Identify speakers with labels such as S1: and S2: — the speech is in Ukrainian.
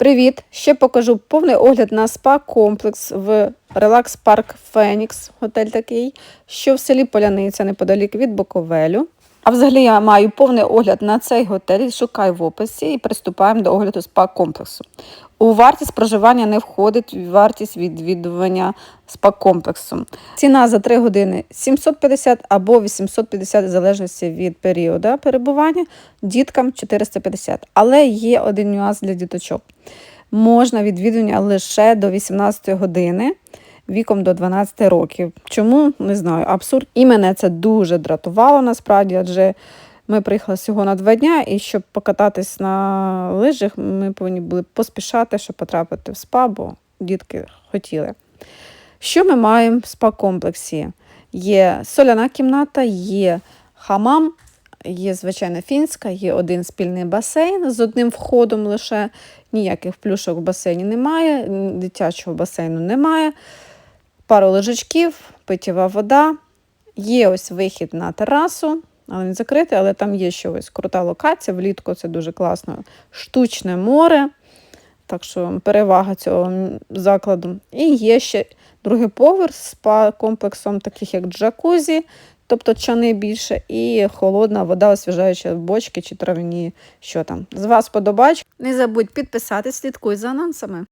S1: Привіт! Ще покажу повний огляд на спа-комплекс в Релакс Парк Фенікс, готель такий, що в селі Поляниця, неподалік від Боковелю. А взагалі я маю повний огляд на цей готель, шукаю в описі і приступаємо до огляду спа-комплексу. У вартість проживання не входить вартість відвідування спа-комплексу. Ціна за 3 години 750 або 850 в залежності від періоду перебування, діткам 450. Але є один нюанс для діточок. Можна відвідування лише до 18 години віком до 12 років. Чому не знаю, абсурд. І мене це дуже дратувало насправді, адже ми приїхали всього на два дня, і щоб покататись на лижах, ми повинні були поспішати, щоб потрапити в спа, бо дітки хотіли. Що ми маємо в спа-комплексі? Є соляна кімната, є хамам, є звичайна фінська, є один спільний басейн з одним входом лише. Ніяких плюшок в басейні немає, дитячого басейну немає. Пару лежачків, питєва вода. Є ось вихід на терасу, але він закритий, але там є ще ось крута локація. Влітку це дуже класно. Штучне море. Так що перевага цього закладу. І є ще другий поверх з спа-комплексом, таких як джакузі, тобто чани більше, і холодна вода, освіжаюча бочки чи травні. Що там. З вас подобач. Не забудь підписатись, слідкуй за анонсами.